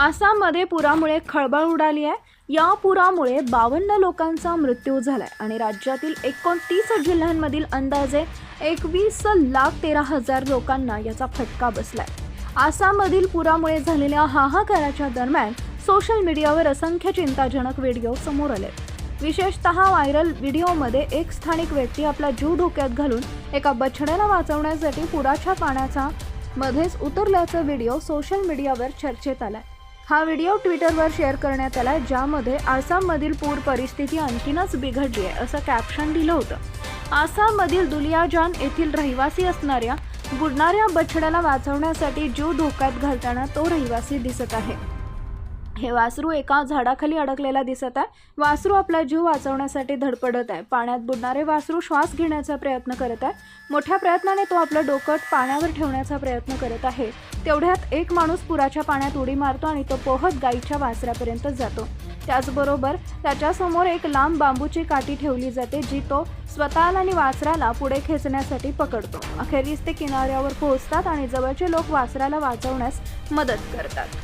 आसाममध्ये पुरामुळे खळबळ उडाली आहे. या पुरामुळे बावन्न लोकांचा मृत्यू झालाय आणि राज्यातील एकोणतीस जिल्ह्यांमधील अंदाजे एकवीस लाख तेरा हजार लोकांना याचा फटका बसलाय. आसाममधील पुरामुळे झालेल्या हाहाकाराच्या दरम्यान सोशल मीडियावर असंख्य चिंताजनक व्हिडिओ समोर आले विशेषतः व्हायरल व्हिडिओमध्ये एक स्थानिक व्यक्ती आपला जीव धोक्यात घालून एका बछड्याला वाचवण्यासाठी पुराच्या पाण्याचा मध्येच उतरल्याचा व्हिडिओ सोशल मीडियावर चर्चेत आलाय. हा व्हिडिओ ट्विटरवर शेअर करण्यात आला ज्यामध्ये आसाममधील पूर परिस्थिती आणखीनच बिघडली आहे असं कॅप्शन दिलं होतं. आसाममधील दुलियाजान येथील रहिवासी असणाऱ्या बुडणाऱ्या बछड्याला वाचवण्यासाठी जीव धोक्यात घालताना तो रहिवासी दिसत आहे. हे वासरू एका झाडाखाली अडकलेला दिसत आहे. वासरू आपला जीव वाचवण्यासाठी धडपडत आहे. पाण्यात बुडणारे वासरू श्वास घेण्याचा प्रयत्न करत आहे. मोठ्या प्रयत्नाने तो आपलं डोकं पाण्यावर ठेवण्याचा प्रयत्न करत आहे. तेवढ्यात एक माणूस पुराच्या पाण्यात उडी मारतो आणि तो पोहत गाईच्या वासरापर्यंत जातो. त्याचबरोबर त्याच्यासमोर एक लांब बांबूची काठी ठेवली जाते जी तो स्वतःला आणि वासराला पुढे खेचण्यासाठी पकडतो. अखेरीस ते किनाऱ्यावर पोहोचतात आणि जवळचे लोक वासराला वाचवण्यास मदत करतात.